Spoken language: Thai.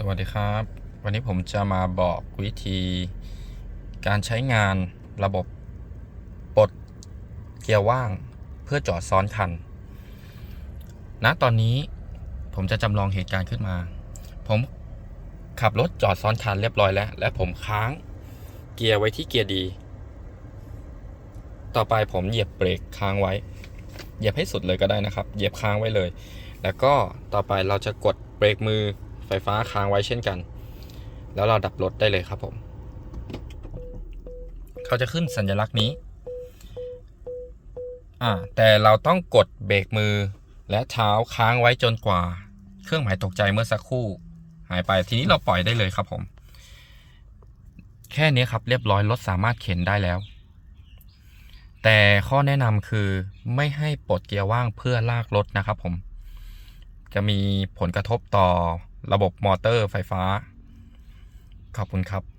สวัสดีครับ วันนี้ผมจะมาบอกวิธีการใช้งานระบบปลดเกียร์ว่างเพื่อจอดซ้อนคันณตอนนี้ผมจะจำลองเหตุการณ์ขึ้นมา ผมขับรถจอดซ้อนคันเรียบร้อยแล้ว และผมค้างเกียร์ไว้ที่เกียร์ดี ต่อไปผมเหยียบเบรกค้างไว้ เหยียบให้สุดเลยก็ได้นะครับ เหยียบค้างไว้เลย แล้วก็ต่อไปเราจะกดเบรกมือ ไฟฟ้าค้างไว้เช่นกัน แล้วเราดับรถได้เลยครับผม เขาจะขึ้นสัญลักษณ์นี้อ่าแต่เราต้องกดเบรกมือและเท้าค้างไว้จนกว่า เครื่องหมายตกใจเมื่อสักครู่ หายไปทีนี้เราปล่อยได้เลยครับผม แค่นี้ครับเรียบร้อยรถสามารถเข็นได้แล้ว แต่ข้อแนะนำคือไม่ให้ปลดเกียร์ว่างเพื่อลากรถนะครับผม จะมีผลกระทบต่อ ระบบมอเตอร์ไฟฟ้า ขอบคุณครับ